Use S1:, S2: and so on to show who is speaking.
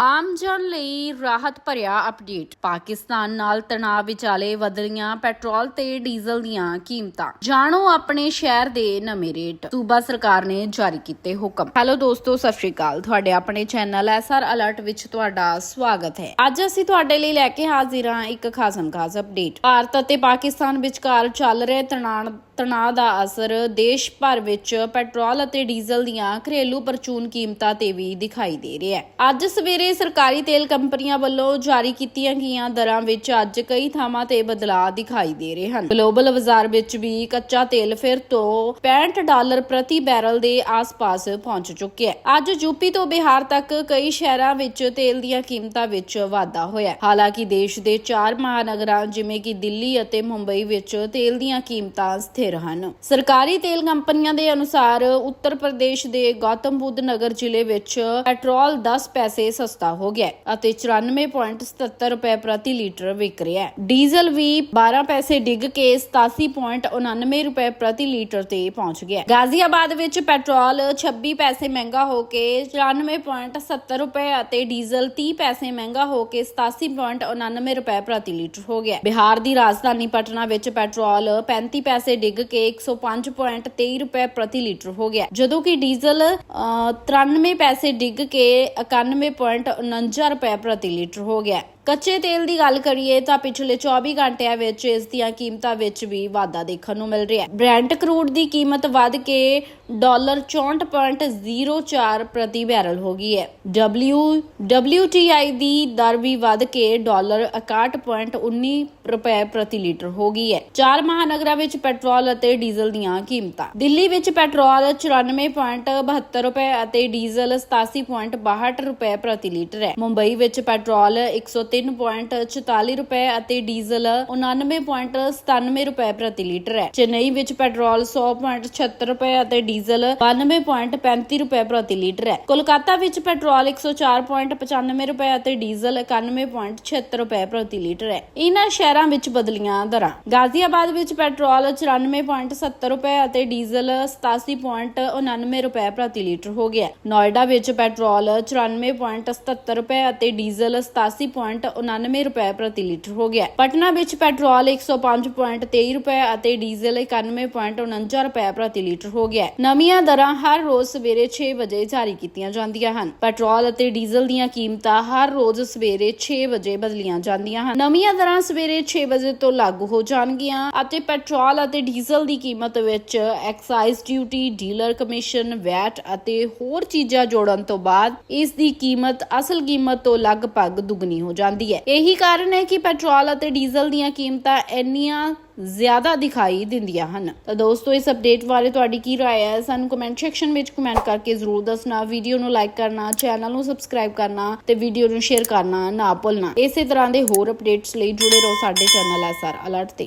S1: ਆਮ ਜਨ ਲਈ ਰਾਹਤ ਭਰਿਆ ਅਪਡੇਟ। ਪਾਕਿਸਤਾਨ ਨਾਲ ਤਣਾਅ ਵਿਚਾਲੇ ਵਧ ਰਹੀਆਂ ਪੈਟਰੋਲ ਤੇ ਡੀਜ਼ਲ ਦੀਆਂ ਕੀਮਤਾਂ। ਜਾਣੋ ਆਪਣੇ ਸ਼ਹਿਰ ਦੇ ਨਵੇਂ ਰੇਟ। ਸੂਬਾ ਸਰਕਾਰ ਨੇ ਜਾਰੀ ਕੀਤੇ ਹੁਕਮ। ਹੈਲੋ ਦੋਸਤੋ, ਸਤਿ ਸ਼੍ਰੀ ਅਕਾਲ। ਤੁਹਾਡੇ ਆਪਣੇ ਚੈਨਲ ਐਸਆਰ ਅਲਰਟ ਵਿੱਚ ਤੁਹਾਡਾ ਸਵਾਗਤ ਹੈ। ਅੱਜ ਅਸੀਂ ਤੁਹਾਡੇ ਲਈ ਲੈ ਕੇ ਹਾਜ਼ਰ ਹਾਂ ਇੱਕ ਖਾਸਮ ਖਾਸ ਅਪਡੇਟ। ਭਾਰਤ ਅਤੇ ਪਾਕਿਸਤਾਨ ਵਿਚਕਾਰ ਚੱਲ ਰਹੇ ਤਣਾਅ ਤਣਾਅ ਦਾ ਅਸਰ ਦੇਸ਼ ਭਰ ਵਿੱਚ ਪੈਟਰੋਲ ਅਤੇ ਡੀਜ਼ਲ ਦੀਆਂ ਘਰੇਲੂ ਪਰਚੂਨ ਕੀਮਤਾਂ ਤੇ ਵੀ ਦਿਖਾਈ ਦੇ ਰਿਹਾ ਹੈ। ਅੱਜ ਸਵੇਰੇ ਸਰਕਾਰੀ ਤੇਲ ਕੰਪਨੀਆਂ ਵੱਲੋਂ ਜਾਰੀ ਕੀਤੀਆਂ ਗਈਆਂ ਦਰਾਂ ਵਿੱਚ ਅੱਜ ਕਈ ਥਾਵਾਂ ਤੇ ਬਦਲਾਅ ਦਿਖਾਈ ਦੇ ਰਹੇ ਹਨ। ਗਲੋਬਲ ਬਾਜ਼ਾਰ ਵਿੱਚ ਵੀ ਕੱਚਾ ਤੇਲ ਫਿਰ ਤੋਂ 65 ਡਾਲਰ ਪ੍ਰਤੀ ਬੈਰਲ ਦੇ ਆਸ-ਪਾਸ ਪਹੁੰਚ ਚੁੱਕਿਆ ਹੈ। ਅੱਜ ਯੂਪੀ ਤੋਂ ਬਿਹਾਰ ਤੱਕ ਕਈ ਸ਼ਹਿਰਾਂ ਵਿੱਚ ਤੇਲ ਦੀਆਂ ਕੀਮਤਾਂ ਵਿੱਚ ਵਾਧਾ ਹੋਇਆ ਹੈ। ਹਾਲਾਂਕਿ ਦੇਸ਼ ਦੇ ਚਾਰ ਮਹਾਨਗਰਾਂ ਜਿਵੇਂ ਕਿ ਦਿੱਲੀ ਅਤੇ ਮੁੰਬਈ ਵਿੱਚ ਤੇਲ ਦੀਆਂ ਕੀਮਤਾਂ ਸਥਿਰ ਹਨ। ਸਰਕਾਰੀ ਤੇਲ ਕੰਪਨੀਆਂ ਦੇ ਅਨੁਸਾਰ ਉੱਤਰ ਪ੍ਰਦੇਸ਼ ਦੇ ਗੌਤਮ ਬੁੱਧ ਨਗਰ ਜ਼ਿਲ੍ਹੇ ਵਿੱਚ ਪੈਟਰੋਲ 10 ਪੈਸੇ ਸਸਤਾ ਹੋ ਗਿਆ ਅਤੇ 94.77 ਰੁਪਏ ਪ੍ਰਤੀ ਲੀਟਰ ਵਿਕ ਰਿਹਾ ਹੈ। ਡੀਜ਼ਲ ਵੀ 12 ਪੈਸੇ ਡਿੱਗ ਕੇ 87.99 ਰੁਪਏ ਪ੍ਰਤੀ ਲੀਟਰ ਤੇ ਪਹੁੰਚ ਗਿਆ ਗਾਜ਼ੀਆਬਾਦ ਵਿੱਚ ਪੈਟਰੋਲ 26 ਪੈਸੇ ਮਹਿੰਗਾ ਹੋ ਕੇ 94.70 ਰੁਪਏ ਅਤੇ ਡੀਜ਼ਲ 30 ਪੈਸੇ ਮਹਿੰਗਾ ਹੋ ਕੇ 87.99 ਰੁਪਏ ਪ੍ਰਤੀ ਲੀਟਰ ਹੋ ਗਿਆ ਬਿਹਾਰ ਦੀ ਰਾਜਧਾਨੀ ਪਟਨਾ ਵਿੱਚ ਪੈਟਰੋਲ 35 ਪੈਸੇ ਡਿੱਗ ਕੇ 105.23 ਰੁਪਏ ਪ੍ਰਤੀ ਲੀਟਰ ਹੋ ਗਿਆ। ਜਦੋਂ ਕਿ ਡੀਜ਼ਲ ਅਹ, 93 ਪੈਸੇ ਡਿੱਗ ਕੇ 91.49 ਰੁਪਏ ਪ੍ਰਤੀ ਲੀਟਰ ਹੋ ਗਿਆ। ਕੱਚੇ ਤੇਲ ਦੀ ਗੱਲ ਕਰੀਏ ਤਾਂ ਪਿਛਲੇ 24 ਘੰਟਿਆਂ ਵਿੱਚ ਇਸ ਦੀਆਂ ਕੀਮਤਾਂ ਵਿੱਚ ਵੀ ਵਾਧਾ ਦੇਖਣ ਨੂੰ ਮਿਲ ਰਿਹਾ ਹੈ। ਬ੍ਰੈਂਟ ਕਰੂਡ ਦੀ ਕੀਮਤ ਵੱਧ ਕੇ ਡਾਲਰ 64.04 ਪ੍ਰਤੀ ਬੈਰਲ ਹੋ ਗਈ ਹੈ। W WTI ਦੀ ਦਰ ਵੀ ਵੱਧ ਕੇ ਡਾਲਰ 61.19 ਰੁਪਏ ਪ੍ਰਤੀ ਲੀਟਰ ਹੋ ਗਈ ਹੈ। ਚਾਰ ਮਹਾਨਗਰਾਂ ਵਿੱਚ ਪੈਟਰੋਲ ਅਤੇ ਡੀਜ਼ਲ ਦੀਆਂ ਕੀਮਤਾਂ। ਦਿੱਲੀ ਵਿੱਚ ਪੈਟਰੋਲ 94.72 ਰੁਪਏ ਅਤੇ ਡੀਜ਼ਲ 87.62 ਰੁਪਏ ਪ੍ਰਤੀ ਲੀਟਰ ਹੈ। ਮੁੰਬਈ ਵਿੱਚ ਪੈਟਰੋਲ 103.44 ਰੁਪਏ ਅਤੇ ਡੀਜ਼ਲ 99.97 ਰੁਪਏ ਪ੍ਰਤੀ ਲੀਟਰ ਹੈ। ਚੇਨਈ ਵਿੱਚ ਪੈਟਰੋਲ 100.76 ਰੁਪਏ ਅਤੇ ਡੀਜ਼ਲ 92.35 ਰੁਪਏ ਪ੍ਰਤੀ ਲੀਟਰ ਹੈ। ਕੋਲਕਾਤਾ ਵਿੱਚ ਪੈਟਰੋਲ 104.95 ਰੁਪਏ ਅਤੇ ਡੀਜ਼ਲ 91.76 ਰੁਪਏ ਪ੍ਰਤੀ ਲੀਟਰ ਹੈ। ਇਹਨਾਂ ਸ਼ਹਿਰਾਂ ਵਿੱਚ ਬਦਲੀਆਂ ਦਰਾਂ। ਗਾਜ਼ੀਆਬਾਦ ਵਿੱਚ ਪੈਟਰੋਲ 94.70 ਰੁਪਏ ਅਤੇ ਡੀਜ਼ਲ 87.99 ਰੁਪਏ ਪ੍ਰਤੀ ਲੀਟਰ ਹੋ ਗਿਆ ਨੋਇਡਾ ਵਿੱਚ ਪੈਟਰੋਲ 94.77 ਰੁਪਏ ਅਤੇ ਡੀਜ਼ਲ 87.99 ਰੁਪਏ ਪ੍ਰਤੀ ਲੀਟਰ ਹੋ ਗਿਆ। ਪਟਨਾ ਵਿੱਚ ਪੈਟਰੋਲ 105.23 ਰੁਪਏ ਅਤੇ ਡੀਜ਼ਲ 91.49 ਰੁਪਏ ਪ੍ਰਤੀ ਲੀਟਰ ਹੋ ਗਿਆ। ਨਵੀਆਂ ਦਰਾਂ ਹਰ ਰੋਜ਼ ਸਵੇਰੇ 6 ਵਜੇ ਜਾਰੀ ਕੀਤੀਆਂ ਜਾਂਦੀਆਂ ਹਨ। ਪੈਟਰੋਲ ਅਤੇ ਡੀਜ਼ਲ ਦੀਆਂ ਕੀਮਤਾਂ ਹਰ ਰੋਜ਼ ਸਵੇਰੇ 6 ਵਜੇ ਬਦਲੀਆਂ ਜਾਂਦੀਆਂ ਹਨ। ਨਵੀਆਂ ਦਰਾਂ ਸਵੇਰੇ 6 ਵਜੇ ਤੋਂ ਲਾਗੂ ਹੋ ਜਾਣਗੀਆਂ ਅਤੇ ਪੈਟਰੋਲ ਅਤੇ ਡੀਜ਼ਲ ਦੀ ਕੀਮਤ ਵਿੱਚ excise duty, dealer commission, VAT ਅਤੇ ਹੋਰ ਚੀਜ਼ਾਂ ਜੋੜਨ ਤੋਂ ਬਾਅਦ ਇਸ ਦੀ ਕੀਮਤ ਅਸਲ ਕੀਮਤ ਤੋਂ ਲਗਭਗ ਦੁੱਗਣੀ ਹੋ ਜਾਂਦੀ ਹੈ ਇਹੀ ਕਾਰਨ ਹੈ ਕਿ ਪੈਟਰੋਲ ਅਤੇ ਡੀਜ਼ਲ ਦੀਆਂ ਕੀਮਤਾਂ ਇੰਨੀਆਂ ਜ਼ਿਆਦਾ ਦਿਖਾਈ ਦਿੰਦੀਆਂ ਹਨ ਤਾਂ ਦੋਸਤੋ ਇਸ ਅਪਡੇਟ ਬਾਰੇ ਤੁਹਾਡੀ ਕੀ رائے ਹੈ ਸਾਨੂੰ ਕਮੈਂਟ ਸੈਕਸ਼ਨ ਵਿੱਚ ਕਮੈਂਟ ਕਰਕੇ ਜ਼ਰੂਰ ਦੱਸਣਾ ਵੀਡੀਓ ਨੂੰ ਲਾਈਕ ਕਰਨਾ ਚੈਨਲ ਨੂੰ ਸਬਸਕ੍ਰਾਈਬ ਕਰਨਾ ਤੇ ਵੀਡੀਓ ਨੂੰ ਸ਼ੇਅਰ ਕਰਨਾ ਨਾ ਭੁੱਲਣਾ ਇਸੇ ਤਰ੍ਹਾਂ ਦੇ ਹੋਰ ਅਪਡੇਟਸ ਲਈ ਜੁੜੇ ਰਹੋ ਸਾਡੇ ਚੈਨਲ ਐਸਆਰ ਅਲਰਟ ਤੇ